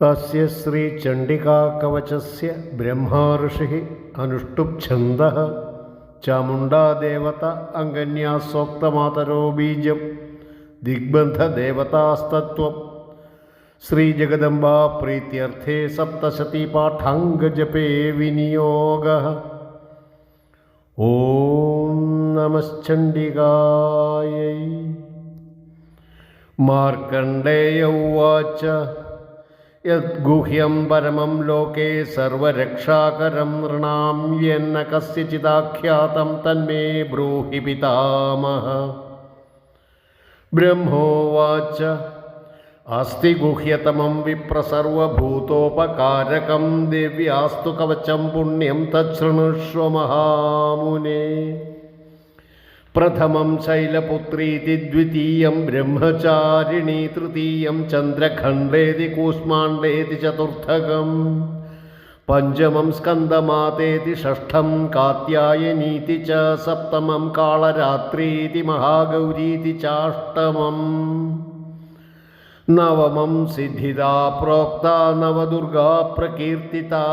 अस्य श्रीचण्डिकाकवचस्य ब्रह्मा ऋषिः अनुष्टुप्छन्दः चामुण्डादेवता अङ्गन्यासोक्तमातरो बीजं दिग्बन्धदेवतास्तत्त्वं श्रीजगदम्बा प्रीत्यर्थे सप्तशतीपाठाङ्गजपे विनियोगः। ॐ നമശ്ചണ്ഡികായൈ. മാർക്കണ്ഡേയൗവാച്ച യദ്ഗുഹ്യം പരമം ലോകേ സർവരക്ഷാകരം നൃണാം എന്ന കസ്യചിദാഖ്യാതം തന്മേ ബ്രൂഹി പിതാമഹ. ബ്രഹ്മോവാച്ച അസ്തി ഗുഹ്യതമം വിപ്രസർവഭൂതോപകാരകം ദിവ്യാസ്തു കവചം പുണ്യം തച്ഛൃണുഷ്വ മഹാമുനേ. പ്രഥമം ശൈലപുത്രീതി ദ്വിതീയം ബ്രഹ്മചാരിണി തൃതീയം ചന്ദ്രഖണ്ഡേതി കൂഷ്മാണ്ഡേതി ചതുർത്ഥകം പഞ്ചമം സ്കന്ദമാതേതി ഷഷ്ഠം കാത്യായനീതി ച സപ്തമം കാളരാത്രീതി മഹാഗൗരീതി ചാഷ്ടമം നവമം സിദ്ധിതാ പ്രോക്ത നവദുർഗാ പ്രകീർത്തിതാ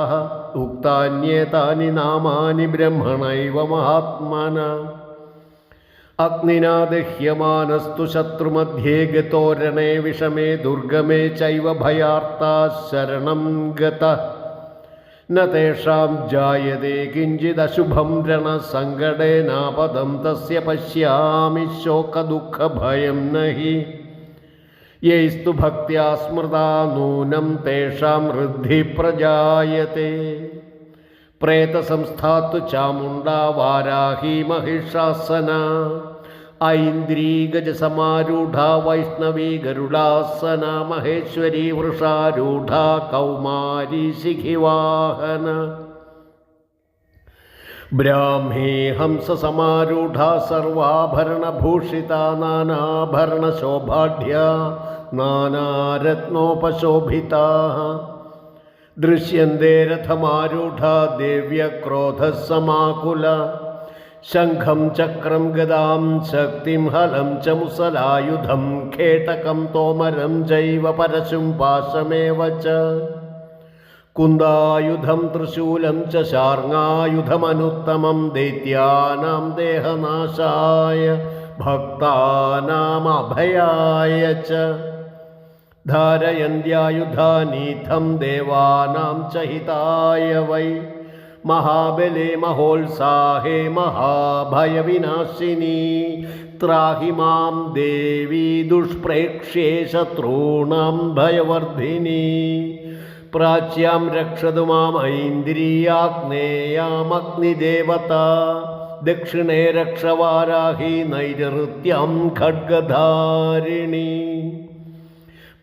ഉക്താന്യേതാനി നാമാനി ബ്രഹ്മണൈവ മഹാത്മന അഗ്നിനാ ദഹ്യമാനസ്തു ശത്രുമധ്യേ ഗതോരണേ വിഷമേ ദുർഗമേ ചൈവ ഭയാർത്താ ശരണം ഗത. ന തേഷാം ജായതേ കിഞ്ചിദശുഭം രണസങ്കടേനാപദം തസ്യ പശ്യാമി ശോകദുഃഖഭയം നഹി. യൈസ്തു ഭക്തിയാ സ്മൃതാ നൂനം തേഷാം വൃദ്ധി പ്രജായത്തെ പ്രേതസംസ്ഥാത്തു ചാമുണ്ട വാരാഹി മഹിഷാസന. ഐന്ദ്രീഗജസമാരൂഢ വൈഷ്ണവീ ഗരുഡാസന മഹേശ്വരി വൃഷാരൂഢ കൗമാരി ശിഖിവാഹന. ബ്രാഹ്മീ ഹംസസമാരൂഢ സർവാഭരണഭൂഷിത നാനാഭരണശോഭാഢ്യ നാനാരത്നോപശോഭിതാ. ദൃശ്യന്തേ രഥമാരൂഢ ദിവ്യക്രോധസമാകുല ശംഖം ചക്രം ഗതാം ശക്തിം ഹലം ച മുസലായുധം കേട്ടകം തോമരം ജൈവ പരശും പാശമേവ ച. കുന്ദായുധം തൃശൂലം ച ശാർങ്ങായുധമനുത്തമം ദൈത്യാനാം ദേഹനാശായ ഭക്താനാമഭയായ ച. ധാരയന്ത്യായുധാനീഥം ദേവാനാം ചഹിതായ വൈ. മഹാബലെ മഹോത്സാഹേ മഹാഭയവിനാശിനി. ത്രാഹി മാം ദേവി ദുഷ്പ്രേക്ഷ്യേ ശത്രുണാം ഭയവർദ്ധിനി പ്രാച്യാം രക്ഷതു മാം ഐന്ദ്രിയാഗ്നേയാമഗ്നിദേവത. ദക്ഷിണേ രക്ഷവാരാഹി നൈരൃത്യം ഖഡ്ഗധാരിണി.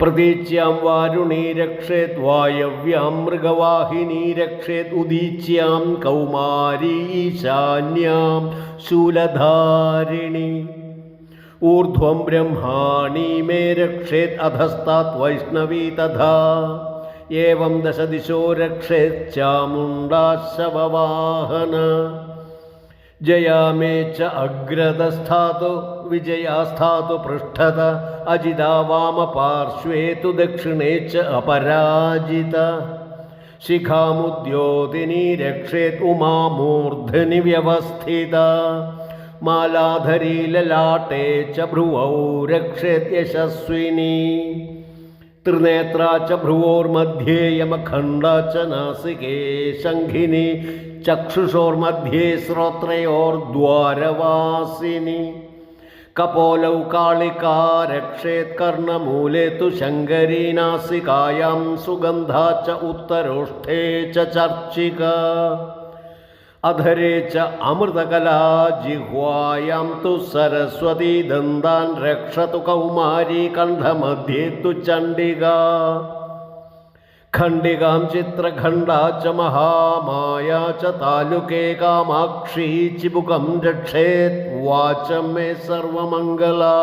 പ്രതീച്യാം വാരുണീ രക്ഷേത് വായവ്യാം മൃഗവാഹിനീ രക്ഷേത് ഉദീച്യാം കൗമാരീശാന്യാം ശൂലധാരിണി. ഊർധ്വം ബ്രഹ്മാണി മേ രക്ഷേത് അധസ്താത് വൈഷ്ണവീ തഥാ. ഏവം ദശദിശോ രക്ഷേത് ചാമുണ്ടാശവവാഹന. एवं दशदिशो रक्षेत् चामुण्डा शववाहन जया मे च अग्रदस्थातु विजया स्थातु पृष्ठत अजिता वामपार्श्वे तु दक्षिणे च अपराजिता शिखामुद्योतिनी रक्षेत् उमामूर्धनि व्यवस्थिता मालाधरी ललाटे च भ्रुवौ रक्षेत् यशस्विनी त्रिनेत्रा च भ्रुवोर्मध्ये यमखण्डा च नासिके शङ्खिनी ചക്ഷുഷോർമധ്യേ ശ്രോത്രയോർദ്വാരവാസിനി. കപോലൗ കാളികാരക്ഷേത് കർണമൂലേ തു ശങ്കരീനാസികായാം സുഗന്ധാ ച ഉത്തരോഷ്ഠേ ച ചർച്ചിക. അധരേ ച അമൃതകലാ ജിഹ്വായാം തു സരസ്വതി ദന്താൻ രക്ഷതു കൗമാരി കണ്ഠമധ്യേ തു ചണ്ഡിക. खण्डिकां चित्रखण्डा च महामाया च तालुके कामाक्षी चिबुकं रक्षेत् वाचं मे सर्वमङ्गला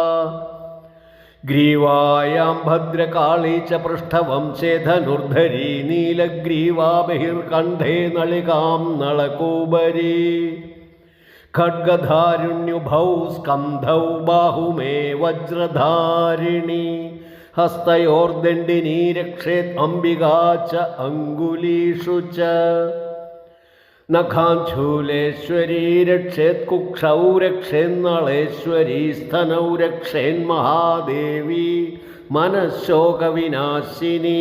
ग्रीवायां भद्रकाली च पृष्ठवंशे धनुर्धरी नीलग्रीवा बहिर्कण्ठे नलिकां नळकूबरी खड्गधारुण्युभौ स्कन्धौ बाहुमे वज्रधारिणी ഹസ്തയോർദണ്ഡിനീരക്ഷേത് അംബികാച്ച അങ്കുലീഷു ച. നഖാഞ്ചൂലേശ്വരീ രക്ഷേത് കുക്ഷൗ രക്ഷേന്നളേശ്വരീ സ്ഥനൗ രക്ഷേൻ മഹാദേവി മനഃശോകവിനാശിനി.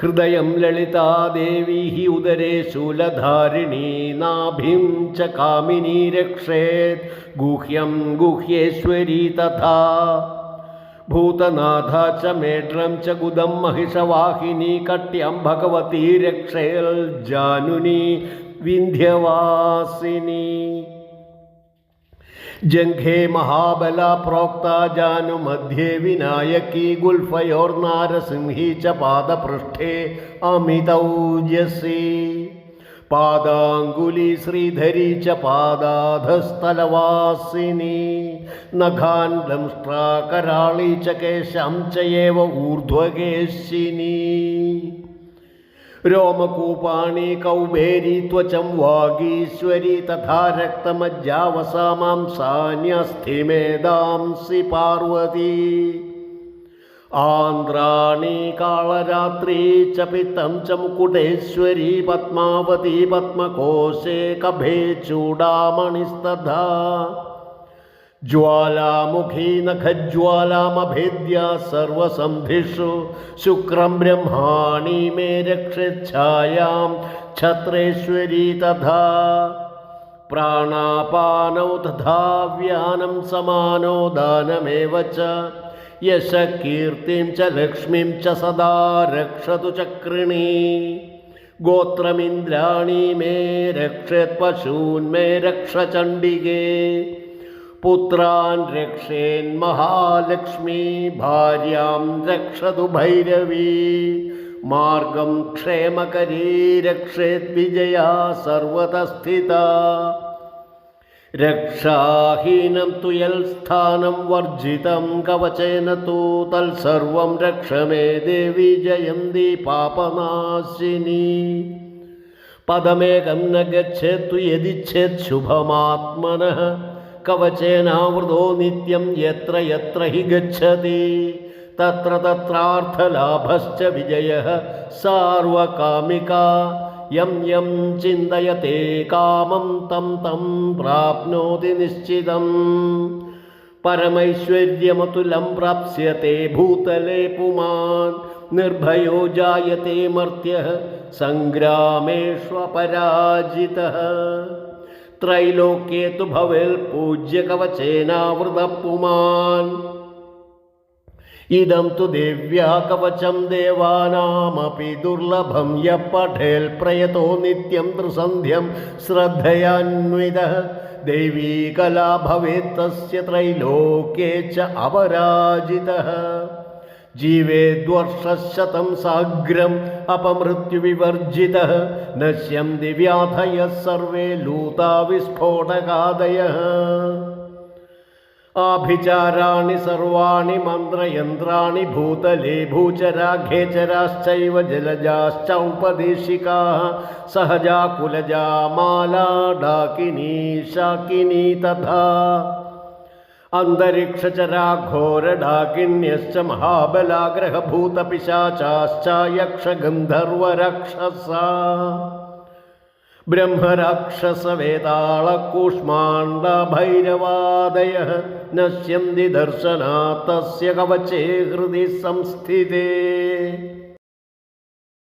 ഹൃദയം ലളിതാദേവി ഹി ഉദരേ ശൂലധാരിണീ നാഭിം ച കാമിനി രക്ഷേത് ഗുഹ്യം ഗുഹ്യേശ്വരി തഥാ. ഭൂതനാഥാച്ച മേഡ്രം ച ഗുദം മഹിഷവാഹിനി കട്ട്യം ഭഗവതി രക്ഷേൽ ജാനുനി വിന്ധ്യവാസിനി. ജംഘേ മഹാബല പ്രോക്ത ജാനു മധ്യേ വിനായകി ഗുൽഫയോർ നാരസിംഹി ച പാദപൃഷ്ഠേ അമിതൗജസി पादाङ्गुली श्रीधरी च पादाधस्थलवासिनी नखान् दंष्ट्राकराळी च केशं च एव ऊर्ध्वकेशिनी रोमकूपाणि कौबेरी त्वचं वागीश्वरी तथा रक्तमज्जावसामांसान्यस्थिमेदांसि पार्वती आन्द्राणि कालरात्री च पित्तं च मुकुटेश्वरी पद्मावती पद्मकोशे कभे चूडामणिस्तथा ज्वालामुखी नखज्वालामभेद्या सर्वसन्धिषु शुक्रं ब्रह्माणि मे रक्षच्छायां छत्रेश्वरी तथा प्राणापानौ तथा व्यानं समानो दानमेव च यशकीर्तिं च लक्ष्मीं च सदा चक्रिणी। गोत्रमिन्द्राणि मे रक्षेत् पशून् मे रक्ष चण्डिके। पुत्रान् रक्षेन्महालक्ष्मी भार्यां रक्षतु भैरवी। मार्गं क्षेमकरी रक्षेद्विजया सर्वतः രക്ഷാഹീനം തുയൽ സ്ഥാനം വർജിതം കവചേന തൂ തൽസർവം രക്ഷമേ ദേവി ജയന്തി പാപനാശിനി. പദമേകം ന ഗച്ഛേത്തു യതിച്ഛേത് ശുഭമാത്മന. കവചേനാവൃതോ നിത്യം യത്ര യത്ര ഹി ഗതി തത്ര തത്രാർത്ഥലാഭശ്ച വിജയ. സാർവകാമിക. യം യം ചിന്തയത്തെ കാമം തം തം പ്രാപ്നോതി നിശ്ചിതം. പരമൈശ്വര്യമതുലം പ്രാപ്സ്യത്തെ ഭൂതലേ പുമാൻ നിർഭയോ ജായത്തെ മർത്യ സംഗ്രാമേഷ്വപരാജിത ത്രൈലോക്യേ തു പൂജ്യകവചേനാവൃത പുമാൻ ഇതം തു ദിവ്യാകവചം ദേവാനാമപി ദുർലഭം യ പഠേൽ പ്രയതോ നിത്യം ത്രിസന്ധ്യം ശ്രദ്ധയാന്വിത. ദൈവീകലാ ഭവേത് തസ്യ ത്രൈലോക്യേ ച അപരാജിതഃ. ജീവേദ്വർഷശതം സാഗ്രം അപമൃത്യുവിവർജിത. നശ്യം ദിവ്യാധയ സർവേ ലൂതാവിസ്ഫോടകാദയ. आभिचारा सर्वाणी मंत्रयंत्रा भूतले भूचरा चराश्चव जलजाश्चपदेशिका सहजा कुलजा माला डाकिनी शाकिनी तथा अंतरक्षचरा घोरढाकिन्यश्च महाबलाग्रहभूतपिशाचाश्च यक्षगन्धर्वरक्षसा ബ്രഹ്മരാക്ഷസവേതാളകൂഷ്മാണ്ഡഭൈരവാദയ നശ്യന്തി ദർശനാ തസ്യ കവചേ ഹൃദി സംസ്ഥിതേ.